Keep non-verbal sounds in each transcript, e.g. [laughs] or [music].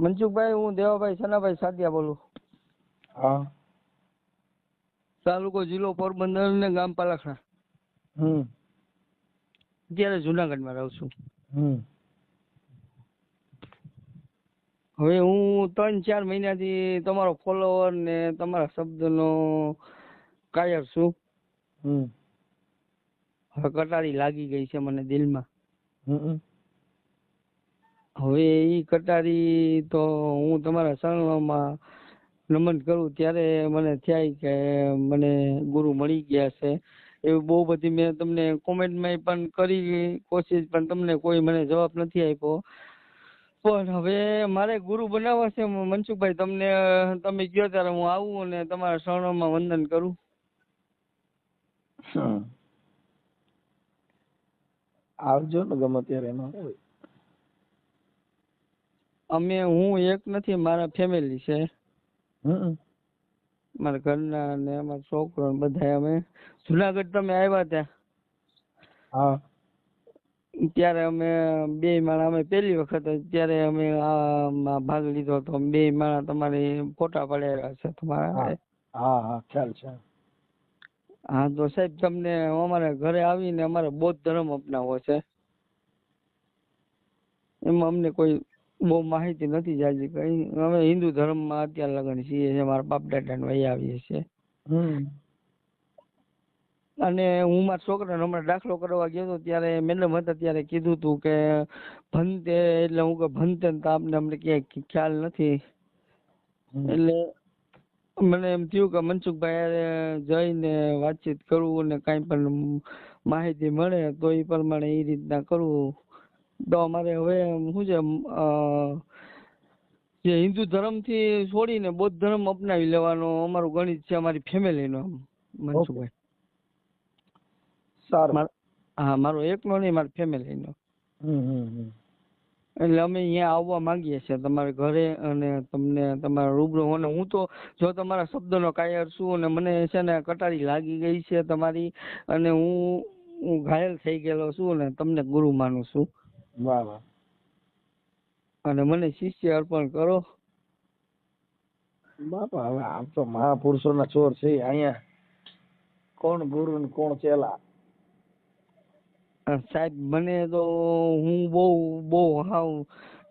મનસુખભાઈ હું દેવાભાઈ સનાભાઈ સાદિયા બોલું. હા. તાલુકો જિલ્લો પોરબંદર ને ગામ પાલખણા. હમ. અત્યારે જુનાગઢમાં રહું છું. હમ. હવે હું ત્રણ ચાર મહિનાથી તમારો ફોલોવર ને તમારા શબ્દનો કાયર છું. હમ. હવે કટારી લાગી ગઈ છે મને દિલમાં. હમ. હવે એ કટારી તો હું તમારા શરણમાં નમન કરું ત્યારે મને થાય કે મને ગુરુ મળી ગયા છે એવું બહુ બધી મેં તમને કોમેન્ટમાં પણ કરી કોશિશ, પણ તમને કોઈ મને જવાબ નથી આપ્યો પણ હવે મારે ગુરુ બનાવવા છે મનસુખભાઈ, તમને, તમે કહો ત્યારે હું આવું અને તમારા શરણોમાં વંદન કરું. આવજો ને ગમે ત્યારે એમાં હોય. અમે હું એક નથી મારા ફેમિલી છે. હમ. મારા ઘરના ને અમારા છોકરો બધા અમે. જુનાગઢ તમે આવ્યા ત્યાં? હા. ત્યારે અમે બે માણા અમે પહેલી વખત ત્યારે અમે આમાં ભાગ લીધો હતો. બે માણા તમારી ફોટા પડ્યા છે તમારા હા. હા હા ખ્યાલ છે. હા તો સાહેબ તમને અમારા ઘરે આવીને અમારે બૌદ્ધ ધર્મ અપનાવવો છે. એમાં અમને કોઈ બહુ માહિતી નથી જાજી કઈ. અમે હિન્દુ ધર્મમાં અત્યારે લગન છીએ છે મારા બાપ દાદા વહી આવીએ છીએ. અને હું મારા છોકરાને હમણાં દાખલો કરવા ગયો હતો ત્યારે મેડમ હતા ત્યારે કીધું હતું કે ભંતે એટલે હું કે ભંતે ને તો આપને અમને ક્યાંય ખ્યાલ નથી. એટલે મને એમ થયું કે મનસુખભાઈ જઈને વાતચીત કરવું અને કાંઈ પણ માહિતી મળે તો એ પ્રમાણે એ રીતના કરવું. તો અમારે હવે શું છે જે હિન્દુ ધર્મથી છોડીને બૌદ્ધ ધર્મ અપનાવી લેવાનો અમારું ગણિત છે અમારી ફેમિલીનો મનસુખભાઈ. સારું. હા મારો એકનો નહીં મારી ફેમિલીનો. એટલે અમે અહીંયા આવવા માંગીએ છીએ તમારા ઘરે અને તમને તમારા રૂબરૂ. અને હું તો જો તમારા શબ્દનો કાયર છું અને મને છે ને કટારી લાગી ગઈ છે તમારી અને હું હું ઘાયલ થઈ ગયેલો છું અને તમને ગુરુ માનું છું. વાહ વાહ. અને મને શિષ્ય અર્પણ કરો. બાપા હવે આમ તો મહાપુરુષોના ચોર છે અહીંયા કોણ ગુરુ ને કોણ ચેલા? સાહેબ મને તો હું બહુ બહુ હાવ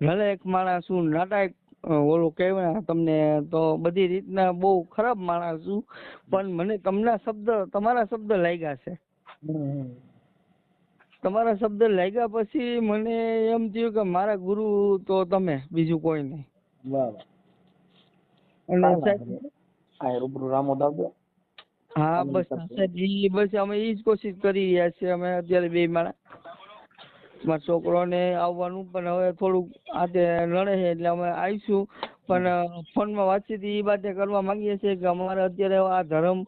નલાયક માણસ છું નાટક અ, ઓલું કહેવાય તમને તો બધી રીતના બહુ ખરાબ માણસ છું પણ મને તમના શબ્દ તમારા શબ્દ લાગ્યા છે. તમારા શબ્દ લાગ્યા પછી મને એમ થયું કે મારા ગુરુ તો તમે બીજું કોઈ નહીં. રૂબરૂ રામોદ આવજો હા બસ સાહેબજી બસ અમે એ જ કોશિશ કરી રહ્યા છીએ. અમે અત્યારે બે માણા મારા છોકરોને આવવાનું પણ હવે થોડુંક આજે નડે છે એટલે અમે આવીશું. પણ ફોનમાં વાતચીત એ બાતે કરવા માંગીએ છીએ કે અમારે અત્યારે આ ધર્મ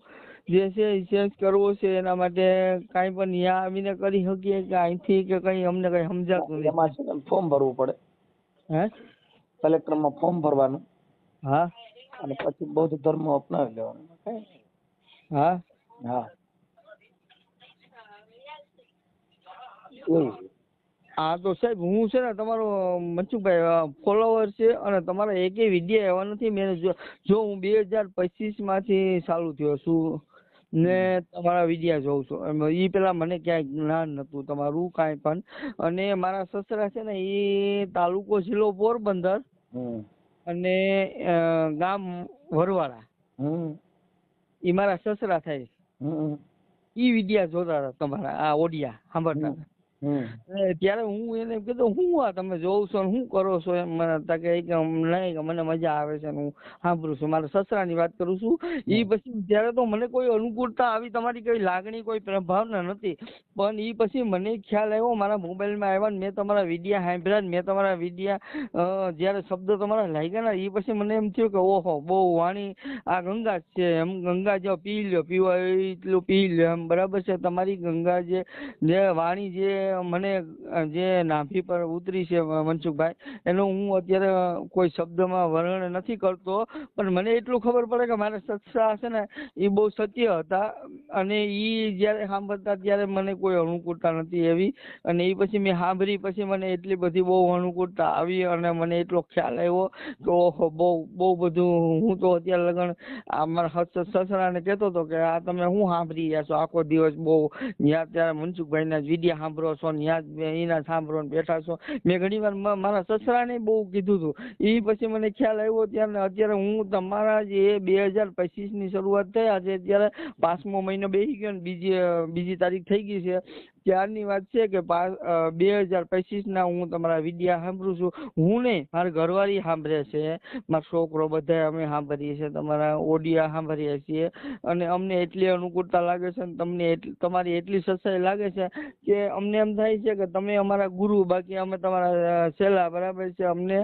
જે છે એ ચેન્જ કરવો છે એના માટે કાંઈ પણ ત્યાં આવીને કરી શકીએ કે અહીંથી કે કંઈ અમને કંઈ સમજાતું નથી. એમાં છે ફોર્મ ભરવું પડે. હે? કલેક્ટરમાં ફોર્મ ભરવાનું. હા. અને પછી બૌદ્ધ ધર્મ અપનાવી લેવાનો. હા. હા. હા તો સાહેબ હું છે ને તમારો મનસુખભાઈ ફોલોવર છે અને તમારા એકેય વીડિયો એવા નથી. મેં જો જો હું બે હજાર પચીસમાંથી ચાલુ થયો છું. ને તમારા વિડિયા જોઉં છું. એ પેલા મને ક્યાંય જ્ઞાન નતું તમારું કાંઈ પણ. અને મારા સસરા છે ને એ તાલુકો જિલ્લો પોરબંદર અને ગામ વરવાળા. એ મારા સસરા થાય ઈ વિડીયા જોતા હતા તમારા આ ઓડિયા સાંભળતા હતા. ત્યારે હું એને કીધું હું આ તમે જોઉં છો ને શું કરો છો? એમ મને કે કે નહીં કે મને મજા આવે છે ને હું સાંભળું છું. મારા સસરાની વાત કરું છું. એ પછી ત્યારે તો મને કોઈ અનુકૂળતા આવી તમારી કોઈ લાગણી કોઈ પ્રભાવના નથી. પણ ઈ પછી મને ખ્યાલ આવ્યો મારા મોબાઈલમાં આવ્યા ને મેં તમારા વિડિયા સાંભળ્યા ને મેં તમારા વિડિયા જ્યારે શબ્દો તમારા લાગ્યા ને એ પછી મને એમ થયું કે ઓહો બહુ વાણી આ ગંગા છે. એમ ગંગા જો પી લ્યો પીવા એટલું પી લ્યો એમ બરાબર છે તમારી ગંગા જે જે વાણી જે મને જે નાભી પર ઉતરી છે મનસુખભાઈ, એનો હું અત્યારે કોઈ શબ્દમાં વર્ણન નથી કરતો, પણ મને એટલું ખબર પડે કે મારા સત્સા છે ને એ બહુ સત્ય હતા અને એ જ્યારે સાંભળતા ત્યારે મને કોઈ અનુકૂળતા નથી એવી અને એ પછી મેં સાંભળી, પછી મને એટલી બધી બહુ અનુકૂળતા આવી અને મને એટલો ખ્યાલ આવ્યો કે ઓહો, બહુ બહુ બધું હું તો અત્યારે લગન આ મારા સસરાને કહેતો હતો કે આ તમે શું સાંભળી રહ્યા છો? આખો દિવસ બહુ ત્યાં ત્યારે મનસુખભાઈના વિડિયા સાંભળો છો ને એના સાંભળો ને બેઠા છો. મેં ઘણી વાર મારા સસરાને બહુ કીધું હતું એ પછી મને ખ્યાલ આવ્યો ત્યારે અત્યારે હું તમારા જે બે હજાર પચીસની શરૂઆત થઈ, આજે અત્યારે પાંચમો મહિનો બેસી ગયો ને, બીજી બીજી તારીખ થઈ ગઈ છે. ત્યારની વાત છે કે બે હજાર પચીસ ના હું તમારા વિડિયા સાંભળું છું. હું નહીં મારી ઘરવાળી સાંભળે છે. મારો છોકરો બધા અમે સાંભળીએ છીએ, તમારા ઓડિયા સાંભળીએ છીએ. અને અમને એટલી અનુકૂળતા લાગે છે ને તમને તમારી એટલી સચ્ચાઈ લાગે છે કે અમને એમ થાય છે કે તમે અમારા ગુરુ, બાકી અમે તમારા છેલ્લા બરાબર છે. અમને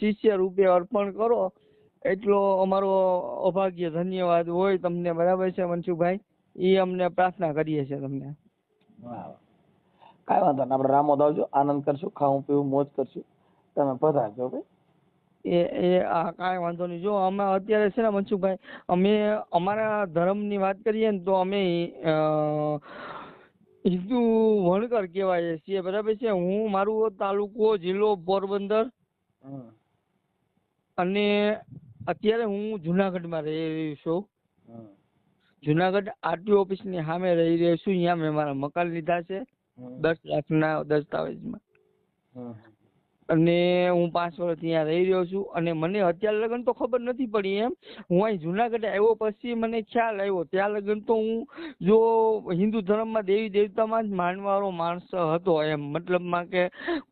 શિષ્ય રૂપે અર્પણ કરો. એટલો અમારો અભાગ્ય, ધન્યવાદ હોય તમને બરાબર છે મનસુખભાઈ. એ અમને પ્રાર્થના કરીએ છીએ તમને. વાહ. કાંઈ વાંધો નહીં. આપણે રામોદ આવજો આનંદ કરશું ખાવું પીવું મોજ કરશું. તમે પધારજો ભાઈ. એ એ આ કાંઈ વાંધો નહીં. જો અમે અત્યારે છે ને મનસુખભાઈ અમે અમારા ધર્મની વાત કરીએ ને તો અમે હિન્દુ વણકર કહેવાય છીએ. બરાબર છે? હું મારું તાલુકો જિલ્લો પોરબંદર અને અત્યારે હું જુનાગઢમાં રહી રહ્યો છું. જુનાગઢ આરટીઓ ઓફિસની સામે રહી રહ્યો છું. અહીંયા મેં મારા મકાન લીધા છે. દસ લાખના દસ્તાવેજમાં. અને હું પાંચ વર્ષથી ત્યાં રહી રહ્યો છું અને મને અત્યાર લગન તો ખબર નથી પડી એમ. હું અહીં જુનાગઢ આવ્યો પછી મને ખ્યાલ આવ્યો. ત્યાં લગન તો હું જો હિન્દુ ધર્મમાં દેવી દેવતામાં જ માનવાળો માણસ હતો એમ. મતલબમાં કે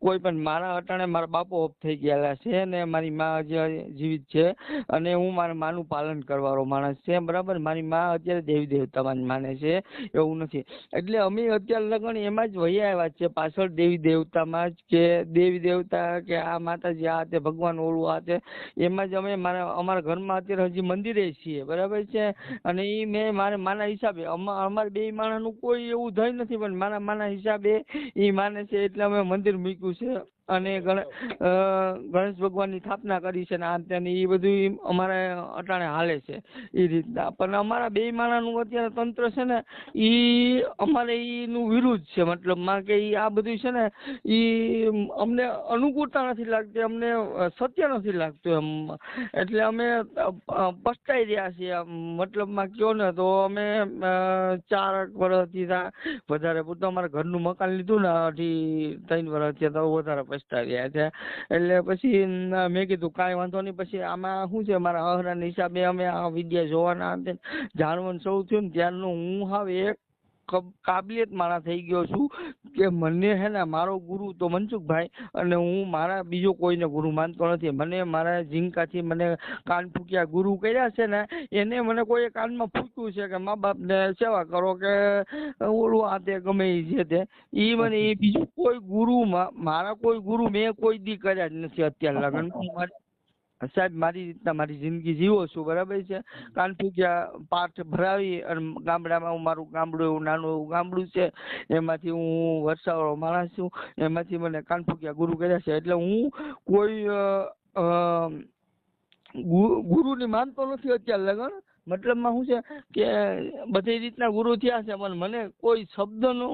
કોઈ પણ મારા અટાણે મારા બાપો ઓફ થઈ ગયેલા છે ને મારી મા જીવિત છે અને હું મારા માનું પાલન કરવાવાળો માણસ છે બરાબર? મારી મા અત્યારે દેવી દેવતામાં જ માને છે એવું નથી. એટલે અમે અત્યાર લગન એમાં જ વહી આવ્યા છે પાછળ દેવી દેવતામાં જ કે દેવી દેવતા કે આ માતાજી આ તે ભગવાન ઓળું આ તે એમાં જ અમે મારા, અમારા ઘરમાં અત્યારે હજી મંદિરે છીએ, બરાબર છે? અને એ મેં મારા, માના હિસાબે અમારા બે માણસનું કોઈ એવું થઈ નથી, પણ મારા, માના હિસાબે એ માને છે એટલે અમે મંદિર મૂક્યું છે. અને ગણેશ ભગવાનની સ્થાપના કરી છે ને આ તે એ બધું અમારે અટાણે હાલે છે એ રીતના. પણ અમારા બે માણાનું અત્યારે તંત્ર છે ને એ અમારે એનું વિરુદ્ધ છે. મતલબમાં કે એ આ બધું છે ને એ અમને અનુકૂળતા નથી લાગતી, અમને સત્ય નથી લાગતું એમ. એટલે અમે પસ્તાઈ રહ્યા છીએ મતલબમાં કયો ને તો અમે ચાર વર્ષથી વધારે પૂરતું અમારા ઘરનું મકાન લીધું ને અઢી ત્રણ વર્ષથી તો વધારે પસ્તાઈ રહ્યા છે. એટલે પછી, મેં કીધું કાંઈ વાંધો નહીં. પછી આમાં શું છે? મારા અહરાના હિસાબે અમે આ વિદ્યા જોવાના જાણવાનું સૌ થયું ને ત્યારનું હું હાવ એક કાબિલિયત માણા થઈ ગયો છું કે મને હે ને મારો ગુરુ તો મનસુખભાઈ અને હું મારા બીજો કોઈને ગુરુ માનતો નથી. મને મારા ઝીંકાથી મને કાન ફૂક્યા ગુરુ કર્યા છે ને, એને મને કોઈ કાનમાં ફૂક્યું છે કે મા બાપને સેવા કરો કે ઓલું આ તે ગમે એ છે તે. એ મને એ બીજું કોઈ ગુરુ મારા કોઈ ગુરુ મેં કોઈ દી કર્યા જ નથી અત્યારે લગન. સાહેબ, મારી રીતના મારી જિંદગી જીવો છું, બરાબર છે? કાન ફૂક્યા પાઠ ભરાવી અને ગામડામાં હું મારું ગામડું એવું નાનું એવું ગામડું છે, એમાંથી હું વરસાવાળો માણસ છું, એમાંથી મને કાનફુકિયા ગુરુ કર્યા છે. એટલે હું કોઈ ગુરુની માનતો નથી અત્યારે લગન. મતલબમાં શું છે કે, બધી રીતના ગુરુ થયા છે, પણ મને કોઈ શબ્દનો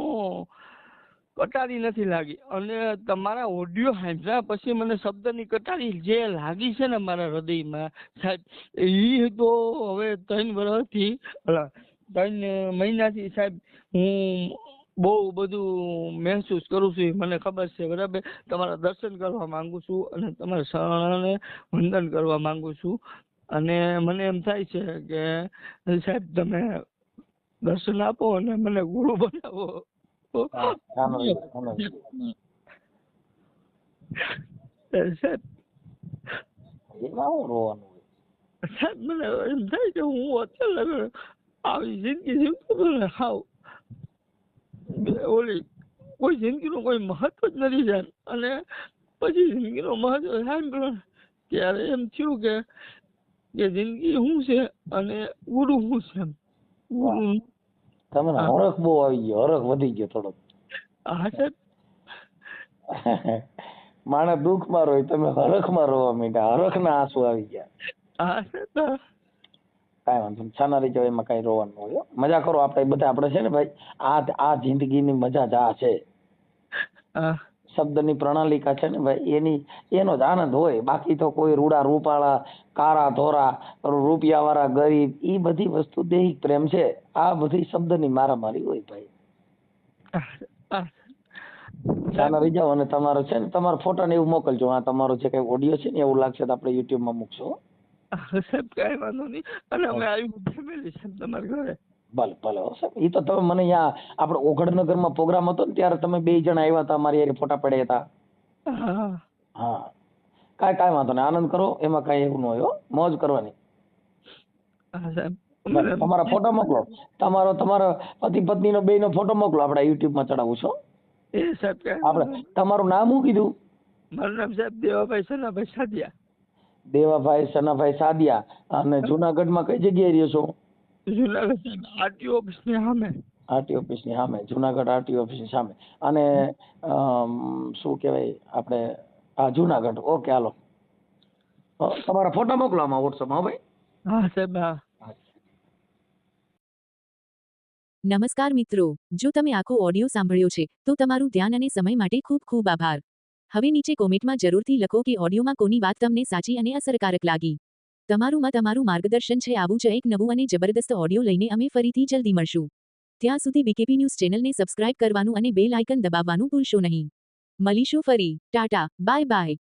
કટારી નથી લાગી. અને તમારા ઓડિયો સાંભળ્યા પછી મને શબ્દની કટારી જે લાગી છે ને મારા હૃદયમાં, સાહેબ એ તો હવે ત્રણ વર્ષથી ત્રણ મહિનાથી સાહેબ, હું બહુ બધું મહેસૂસ કરું છું મને ખબર છે, બરાબર? તમારા દર્શન કરવા માંગુ છું અને તમારા શરણને વંદન કરવા માંગુ છું. અને મને એમ થાય છે કે, સાહેબ, તમે દર્શન આપો અને મને ગુરુ બનાવો. સાહેબ સાહેબ જિંદગી જીવતો કોઈ મહત્વ નથી જાણ અને પછી જિંદગીનો મહત્વ સાંભળ્યો ત્યારે એમ થયું કે કે જિંદગી શું છે અને ગુરુ શું છે ગુરુ તમને. હરખ બહુ આવી ગયો હરખ વધી ગયો થોડોક. હા સાહેબ. [laughs] માણસ દુઃખમાં રોય તમે હરખમાં રોવા માંડ્યા હરખના આંસુ આવી ગયા. હા કાંઈ વાંધો નહીં છાના રીચો એમાં કાંઈ રોવાનું હોય. મજા કરો આપણે બધા આપણે છે ને ભાઈ આ આ જિંદગીની મજા જ આ છે. હા. શબ્દની પ્રણાલિકા છે ને ભાઈ એની એનો જ આનંદ હોય. બાકી તો કોઈ રૂડા રૂપાળા કારા ધોરા રૂપિયાવાળા ગરીબ એ બધી વસ્તુ દૈહિક પ્રેમ છે. આ બધી શબ્દની મારામારી હોય ભાઈ. છાના રહી જાઓ અને તમારો છે ને તમારો ફોટા ને એવું મોકલજો. આ તમારો જે કઈ ઓડિયો છે ને એવું લાગશે તો આપણે યુટ્યુબમાં મૂકશો. સાહેબ કાંઈ વાંધો નહીં. અને અમે આવી ફેમિલી છે તમારા ઘરે. ભલે ભલે. હો સાહેબ ઈ તો તમે મને અહીંયા આપણે ઓગણનગરમાં પ્રોગ્રામ હતો ને ત્યારે તમે બે જણા આવ્યા હતા મારી હારે ફોટા પડ્યા હતા. હા. હા. કાંઈ કાંઈ વાંધો નહીં. આનંદ કરો એમાં કાંઈ એવું ન હોય હો. મોજ કરવાની. હા સાહેબ. તમારા ફોટો મોકલો. તમારો તમારો પતિ પત્નીનો બેયનો ફોટો મોકલો. આપણે યુટ્યુબમાં ચડાવું છું એ સાહેબ આપણે તમારું નામ શું કીધું? મારું નામ સાહેબ દેવાભાઈ સનાભાઈ સાદિયા. દેવાભાઈ સનાભાઈ સાદિયા. અને જુનાગઢમાં કઈ જગ્યાએ રહ્યો છો? જુનાગઢ આરટીઓ ઓફિસની સામે. આરટી ઓફિસની સામે જુનાગઢ આરટી ઓફિસની સામે. અને શું કહેવાય આપણે આ જુનાગઢ. ઓકે હાલો. તમારા ફોટા મોકલો આમાં વોટ્સઅપમાં ભાઈ. હા સાહેબ હા. નમસ્કાર મિત્રો જો તમે આખો ઓડિયો સાંભળ્યો છે તો તમારું ધ્યાન અને સમય માટે ખૂબ ખૂબ આભાર. હવે નીચે કોમેન્ટમાં જરૂરથી લખો કે ઓડિયોમાં કોની વાત તમને સાચી અને અસરકારક લાગી. તમારું મત માર્ગદર્શન છે. આવું જ એક નવું અને જબરદસ્ત ઓડિયો લઈને અમે ફરીથી જલ્દી મળશું. ત્યાં સુધી બીકેપી ન્યૂઝ ચેનલને સબસ્ક્રાઇબ કરવાનું અને બેલ આઇકન દબાવવાનું ભૂલશો નહીં. મળીશું ફરી. ટાટા. Bye bye.